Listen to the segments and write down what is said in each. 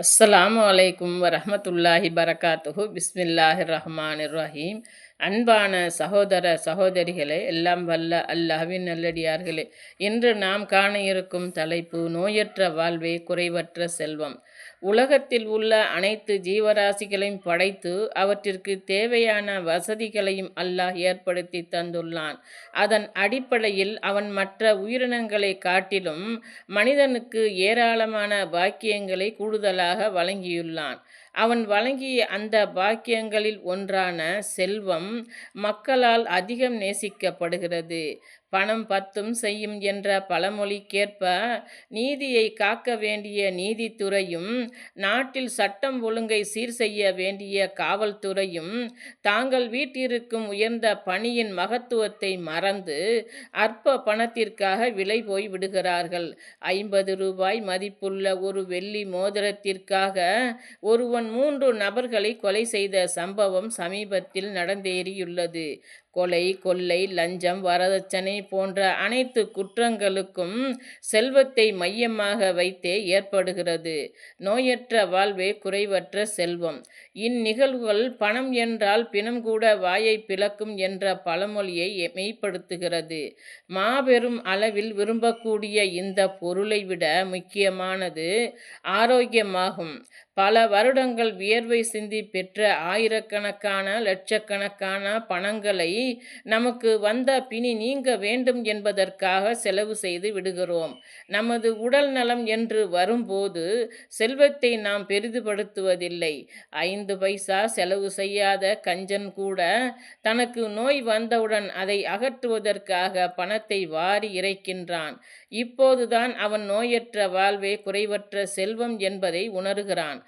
அஸ்ஸலாமு அலைக்கும் வரமத்துல்லாஹி பரகாத்துஹு. பிஸ்மில்லாஹிர் ரஹ்மான் ரஹீம் அன்பான சகோதர சகோதரிகளே எல்லாம் வல்ல அல்லாஹ்வின் நல்லடியார்களே இன்று நாம் காண இருக்கும் தலைப்பு நோயற்ற வாழ்வே குறைவற்ற செல்வம். உலகத்தில் உள்ள அனைத்து ஜீவராசிகளையும் படைத்து அவற்றிற்கு தேவையான வசதிகளையும் அல்லாஹ் ஏற்படுத்தி தந்துள்ளான். அதன் அடிப்படையில் அவன் மற்ற உயிரினங்களை காட்டிலும் மனிதனுக்கு ஏராளமான பாக்கியங்களை கூடுதலாக வழங்கியுள்ளான். அவன் வழங்கிய அந்த பாக்கியங்களில் ஒன்றான செல்வம் மக்களால் அதிகம் நேசிக்கப்படுகிறது. பணம் பத்தும் செய்யும் என்ற பழமொழிக்கேற்ப நீதியை காக்க வேண்டிய நீதித்துறையும் நாட்டில் சட்டம் ஒழுங்கை சீர் செய்ய வேண்டிய காவல்துறையும் தாங்கள் வீட்டிற்கும் உயர்ந்த பணியின் மகத்துவத்தை மறந்து அற்ப பணத்திற்காக விலை போய் விடுகிறார்கள். ஐம்பது ரூபாய் மதிப்புள்ள ஒரு வெள்ளி மோதிரத்திற்காக ஒருவன் மூன்று நபர்களை கொலை செய்த சம்பவம் சமீபத்தில் நடந்தேறியுள்ளது. கொலை கொள்ளை லஞ்சம் வரதட்சணை போன்ற அனைத்து குற்றங்களுக்கும் செல்வத்தை மையமாக வைத்தே ஏற்படுகிறது. நோயற்ற வாழ்வே குறைவற்ற செல்வம். இந்நிகழ்வுகள் பணம் என்றால் பிணம் கூட வாயை பிளக்கும் என்ற பழமொழியை மெய்ப்படுத்துகிறது. மாபெரும் அளவில் விரும்பக்கூடிய இந்த பொருளை விட முக்கியமானது ஆரோக்கியமாகும். பல வருடங்கள் வியர்வை சிந்தி பெற்ற ஆயிரக்கணக்கான லட்சக்கணக்கான பணங்களை நமக்கு வந்த பிணி நீங்க வேண்டும் என்பதற்காக செலவு செய்து விடுகிறோம். நமது உடல் நலம் என்று வரும்போது செல்வத்தை நாம் பெரிதுபடுத்துவதில்லை. ஐந்து பைசா செலவு செய்யாத கஞ்சன் கூட தனக்கு நோய் வந்தவுடன் அதை அகற்றுவதற்காக பணத்தை வாரி இறைக்கின்றான். இப்போதுதான் அவன் நோயற்ற வாழ்வே குறைவற்ற செல்வம் என்பதை உணர்கிறான்.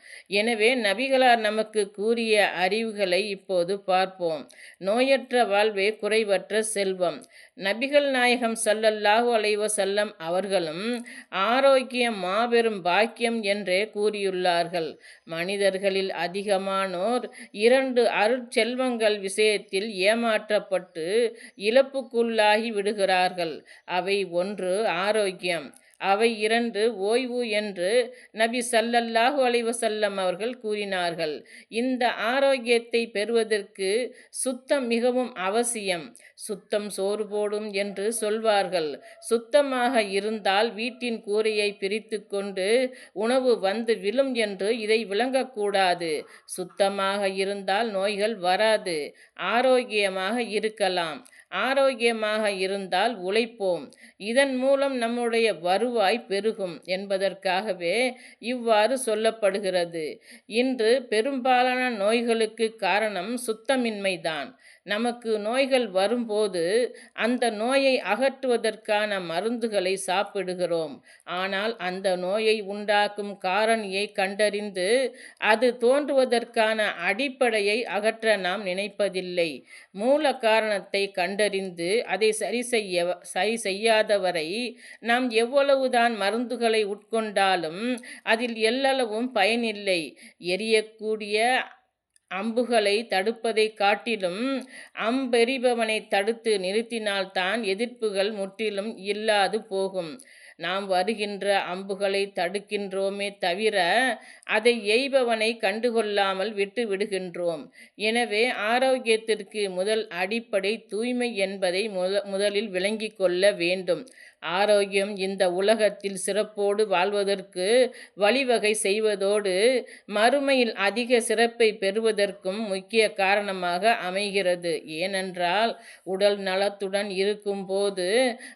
எனவே நபிகளார் நமக்கு கூறிய அறிவுகளை இப்போது பார்ப்போம். நோயற்ற வாழ்வே குறைவற்ற செல்வம். நபிகள் நாயகம் சல்லல்லாஹு அலைவ செல்லம் அவர்களும் ஆரோக்கியம் மாபெரும் பாக்கியம் என்றே கூறியுள்ளார்கள். மனிதர்களில் அதிகமானோர் இரண்டு அருட்செல்வங்கள் விஷயத்தில் ஏமாற்றப்பட்டு இழப்புக்குள்ளாகி விடுகிறார்கள். அவை ஒன்று ஆரோக்கியம். அவை இரண்டு ஓய்வு என்று நபி சல்லல்லாஹு அலைவசல்லம் அவர்கள் கூறினார்கள். இந்த ஆரோக்கியத்தை பெறுவதற்கு சுத்தம் மிகவும் அவசியம். சுத்தம் சோறு போடும் என்று சொல்வார்கள். சுத்தமாக இருந்தால் வீட்டின் கூரையை பிரித்து கொண்டு உணவு வந்து விழும் என்று இதை விளங்கக்கூடாது. சுத்தமாக இருந்தால் நோய்கள் வராது. ஆரோக்கியமாக இருக்கலாம். ஆரோக்கியமாக இருந்தால் உழைப்போம். இதன் மூலம் நம்முடைய வருவாய் பெருகும் என்பதற்காகவே இவ்வாறு சொல்லப்படுகிறது. இன்று பெரும்பாலான நோய்களுக்கு காரணம் சுத்தமின்மைதான். நமக்கு நோய்கள் வரும்போது அந்த நோயை அகற்றுவதற்கான மருந்துகளை சாப்பிடுகிறோம். ஆனால் அந்த நோயை உண்டாக்கும் காரணியை கண்டறிந்து அது தோன்றுவதற்கான அடிப்படையை அகற்ற நாம் நினைப்பதில்லை. மூல காரணத்தை கண்டறிந்து அதை சரி செய்ய சரி செய்யாதவரை நாம் எவ்வளவுதான் மருந்துகளை உட்கொண்டாலும் அதில் எல்லளவும் பயனில்லை. எரியக்கூடிய அம்புகளை தடுப்பதை காட்டிலும் அம்பெறிபவனை தடுத்து நிறுத்தினால்தான் எதிர்ப்புகள் முற்றிலும் இல்லாது போகும். நாம் வருகின்ற அம்புகளை தடுக்கின்றோமே தவிர அதை எய்பவனை கண்டுகொள்ளாமல் விட்டு விடுகின்றோம். எனவே ஆரோக்கியத்திற்கு முதல் அடிப்படை தூய்மை என்பதை முத முதலில் விளங்கி கொள்ள வேண்டும். ஆரோக்கியம் இந்த உலகத்தில் சிறப்போடு வாழ்வதற்கு வழிவகை செய்வதோடு மறுமையில் அதிக சிறப்பை பெறுவதற்கும் முக்கிய காரணமாக அமைகிறது. ஏனென்றால் உடல் நலத்துடன் இருக்கும்போது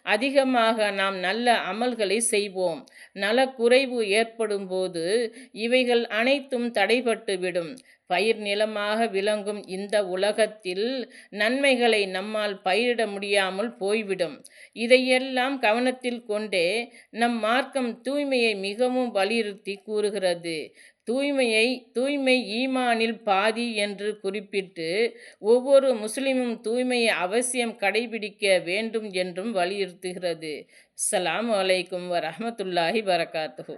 அதிகமாக நாம் நல்ல அமல்களை செய்வோம். நலக்குறைவு ஏற்படும் போது இவைகள் அனைத்தும் தடைபட்டுவிடும். பயிர் நிலமாக விளங்கும் இந்த உலகத்தில் நன்மைகளை நம்மால் பயிரிட முடியாமல் போய்விடும். இதையெல்லாம் கவனத்தில் கொண்டே நம் மார்க்கம் தூய்மையை மிகவும் வலியுறுத்தி கூறுகிறது. தூய்மையை தூய்மை ஈமானில் பாதி என்று குறிப்பிட்டு ஒவ்வொரு முஸ்லிமும் தூய்மையை அவசியம் கடைபிடிக்க வேண்டும் என்றும் வலியுறுத்துகிறது. அஸ்லாம் வலைக்கும் வரமத்துல்லாஹி வரகாத்து